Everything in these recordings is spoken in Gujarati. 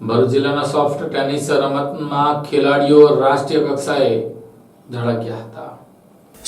ભરૂચ જિલ્લાના સોફ્ટ ટેનિસ રમતમાં ખેલાડીઓ રાષ્ટ્રીય કક્ષાએ ધડક્યા હતા.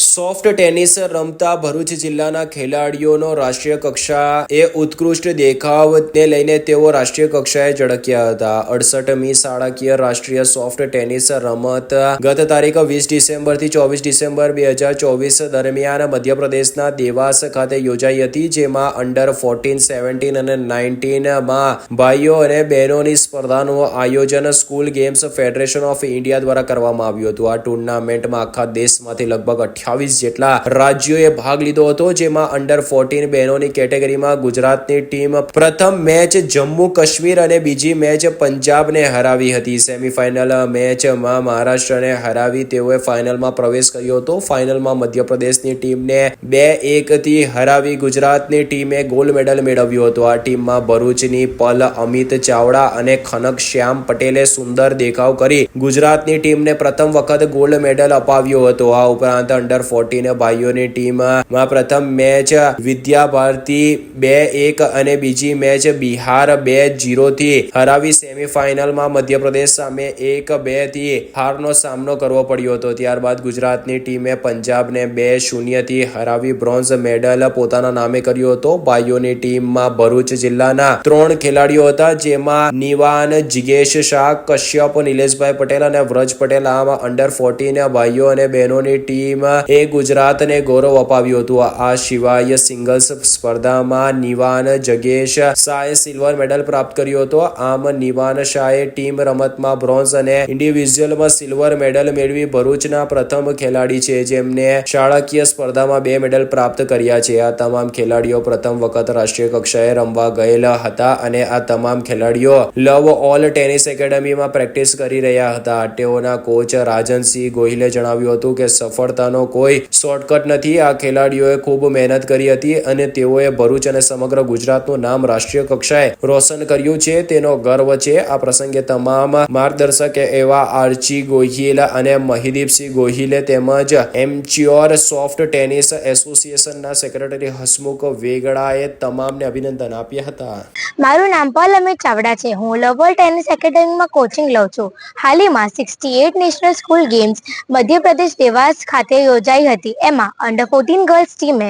સોફ્ટ ટેનિસ રમતા ભરૂચ જિલ્લાના ખેલાડીઓનો રાષ્ટ્રીય કક્ષા એ ઉત્કૃષ્ટ દેખાવને લઈને તેઓ રાષ્ટ્રીય કક્ષાએ ઝળક્યા હતા. અડસઠમી શાળાકીય રાષ્ટ્રીય સોફ્ટ ટેનિસ રમત ગત તારીખ વીસ ડિસેમ્બરથી ચોવીસ ડિસેમ્બર બે હજાર ચોવીસ દરમિયાન મધ્યપ્રદેશના દેવાસ ખાતે યોજાઈ હતી, જેમાં અંડર ફોર્ટીન સેવન્ટીન અને નાઇન્ટીનમાં ભાઈઓ અને બહેનોની સ્પર્ધાનું આયોજન school games federation of India દ્વારા કરવામાં આવ્યું હતું. આ ટુર્નામેન્ટમાં આખા દેશમાંથી લગભગ અઠ્યાવીસ જેટલા રાજ્યોએ ભાગ લીધો હતો, જેમાં અંડર ફોર્ટીન બહેનોની કેટેગરીમાં ગુજરાતની ટીમ પ્રથમ મેચ જમ્મુ કાશ્મીર અને બીજી મેચ પંજાબને હરાવી હતી. સેમીફાઇનલ મેચમાં મહારાષ્ટ્રને હરાવી તેઓએ ફાઇનલમાં પ્રવેશ કર્યો હતો. ફાઇનલમાં મધ્યપ્રદેશની ટીમને બે એકથી હરાવી ગુજરાતની ટીમે ગોલ્ડ મેડલ મેળવ્યો હતો. આ ટીમમાં ભરૂચની પલ અમિત ચાવડા અને ખનક શ્યામ પટેલે સુંદર દેખાવ કરી ગુજરાતની ટીમને પ્રથમ વખત ગોલ્ડ મેડલ અપાવ્યો હતો. આ ઉપરાંત અંડર ફોર્ટીન ભાઈઓની ટીમમાં પ્રથમ મેચ વિદ્યા ભારતી બે એક અને બીજી મેચ બિહાર બે જીરોથી હરાવી સેમીફાઇનલમાં મધ્યપ્રદેશ સામે એક બેથી હારનો સામનો કરવો પડ્યો હતો. ત્યારબાદ ગુજરાતની ટીમે પંજાબને બે શૂન્યથી હરાવી બ્રોન્ઝ મેડલ પોતાના નામે કર્યો હતો. ભાઈઓની ટીમમાં ભરૂચ જિલ્લાના ત્રણ ખેલાડીઓ હતા, જેમાં નિવાન, જિગેશ શાહ, કશ્યપ, નિલેશભાઈ પટેલ અને વ્રજ પટેલ. આમાં અંડર ફોર્ટીન ભાઈઓ અને બહેનોની ટીમ એ ગુજરાતને ગૌરવ અપાવ્યું હતું. આ સિવાય સિંગલ્સ સ્પર્ધામાં નિવાન જગેશ શાહે સિલ્વર મેડલ પ્રાપ્ત કર્યો હતો. આમ નિવાન શાહે ટીમ રમતમાં બ્રોન્ઝ અને ઇન્ડિવિજ્યુઅલમાં સિલ્વર મેડલ મેળવી ભરૂચના પ્રથમ ખેલાડી છે, જેમને શાળાકીય સ્પર્ધામાં બે મેડલ પ્રાપ્ત કર્યા છે. આ તમામ ખેલાડીઓ પ્રથમ વખત રાષ્ટ્રીય કક્ષાએ રમવા ગયેલા હતા અને આ તમામ ખેલાડીઓ લવ ઓલ ટેનિસ એકેડમીમાં પ્રેક્ટિસ કરી રહ્યા હતા. તેઓના કોચ રાજનસિંહ ગોહિલે જણાવ્યું હતું કે સફળતાનો કોઈ શોર્ટકટ નથી. આ ખેલાડીઓએ ખૂબ મહેનત કરી હતી અને તેઓએ ભરૂચ અને સમગ્ર ગુજરાતનું નામ રાષ્ટ્રીય કક્ષાએ રોશન કર્યું છે. તેનો ગર્વ છે. આ પ્રસંગે તમામ માર્ગદર્શક એવા આર્ચી ગોહિલ અને મહિદીપસિંહ ગોહિલે તેમજ એમચ્યોર સોફ્ટ ટેનિસ એસોસિએશનના સેક્રેટરી હસમુખ વેગડાએ તમામને અભિનંદન આપ્યા હતા. મારું નામ પલ અમિત ચાવડા છે. હું લવલ ટેનિસ એકેડેમીમાં કોચિંગ લઉં છું. હાલમાં sixty eight national school games Madhya Pradesh Dewas ખાતે યોજાઈ હતી. એમાં અંડર ફોર્ટીન ગર્લ્સ ટીમે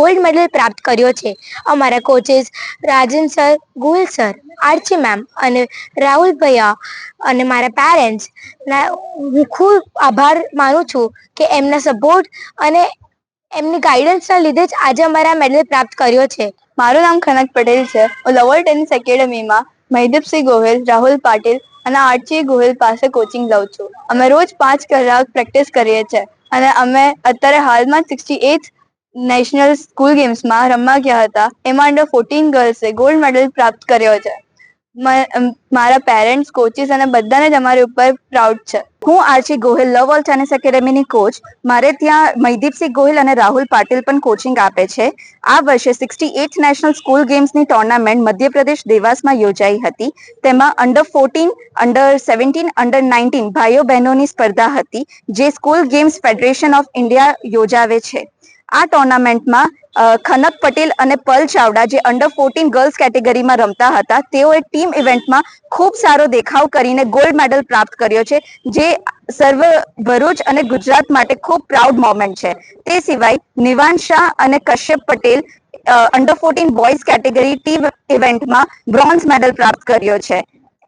ગોલ્ડ મેડલ પ્રાપ્ત કર્યો છે. અમારા coaches Rajan sir, Gul sir, Archi ma'am અને રાહુલ ભૈયા અને મારા પેરેન્ટ્સ હું ખૂબ આભાર માનું છું કે એમના સપોર્ટ અને એમની ગાઈડન્સના લીધે જ આજે અમારા મેડલ પ્રાપ્ત કર્યો છે. મારું નામ ખનક પટેલ છે. હું લવર ટેનિસ એકેડમીમાં મહિદીપસિંહ ગોહિલ, રાહુલ પાટીલ અને આર્ચી ગોહિલ પાસે કોચિંગ લઉં છું. અમે રોજ પાંચ કલાક પ્રેક્ટિસ કરીએ છીએ અને અમે અત્યારે હાલમાં સિક્સટી એટ નેશનલ સ્કૂલ ગેમ્સમાં રમવા ગયા હતા. એમાં અંડર ફોર્ટીન ગર્લ્સે ગોલ્ડ મેડલ પ્રાપ્ત કર્યો છે. મારા પેરેન્ટ્સ કોચિસ અને બધાને જ અમારી ઉપર પ્રાઉડ છે. હું Archi Gohil, love all tennis એકેડેમીની coach મારે ત્યાં મહીદીપસિંહ ગોહિલ અને રાહુલ પાટીલ પણ કોચિંગ આપે છે. આ વર્ષે સિક્સટી એઇટ નેશનલ સ્કૂલ ગેમ્સની ટુર્નામેન્ટ મધ્યપ્રદેશ દેવાસમાં યોજાઈ હતી. તેમાં under fourteen under seventeen under nineteen ભાઈઓ બહેનોની સ્પર્ધા હતી, જે school games federation of India યોજાવે છે. આ ટુર્નામેન્ટમાં ખનક પટેલ અને પલ ચાવડા જે અંડર ફોર્ટીન ગર્લ્સ કેટેગરીમાં રમતા હતા, તેઓએ ટીમ ઇવેન્ટમાં ખૂબ સારો દેખાવ કરીને ગોલ્ડ મેડલ પ્રાપ્ત કર્યો છે, જે સર્વ ભરૂચ અને ગુજરાત માટે ખૂબ પ્રાઉડ મોમેન્ટ છે. તે સિવાય નિવાન શાહ અને Kashyap Patel under fourteen boys category team ઇવેન્ટમાં બ્રોન્ઝ મેડલ પ્રાપ્ત કર્યો છે.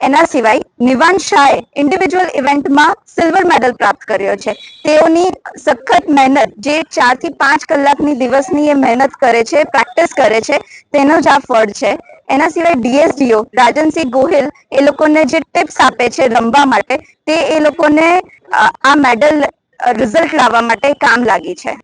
એના સિવાય નિવાન શાહે ઇન્ડિવિજ્યુઅલ ઇવેન્ટમાં સિલ્વર મેડલ પ્રાપ્ત કર્યો છે. તેઓની સખત મહેનત, જે ચારથી પાંચ કલાકની દિવસની એ મહેનત કરે છે પ્રેક્ટિસ કરે છે, તેનો જ આ ફળ છે. એના સિવાય ડીએસડીઓ રાજનસિંહ ગોહિલ એ લોકોને જે ટિપ્સ આપે છે રમવા માટે, તે એ લોકોને આ મેડલ રિઝલ્ટ લાવવા માટે કામ લાગી છે.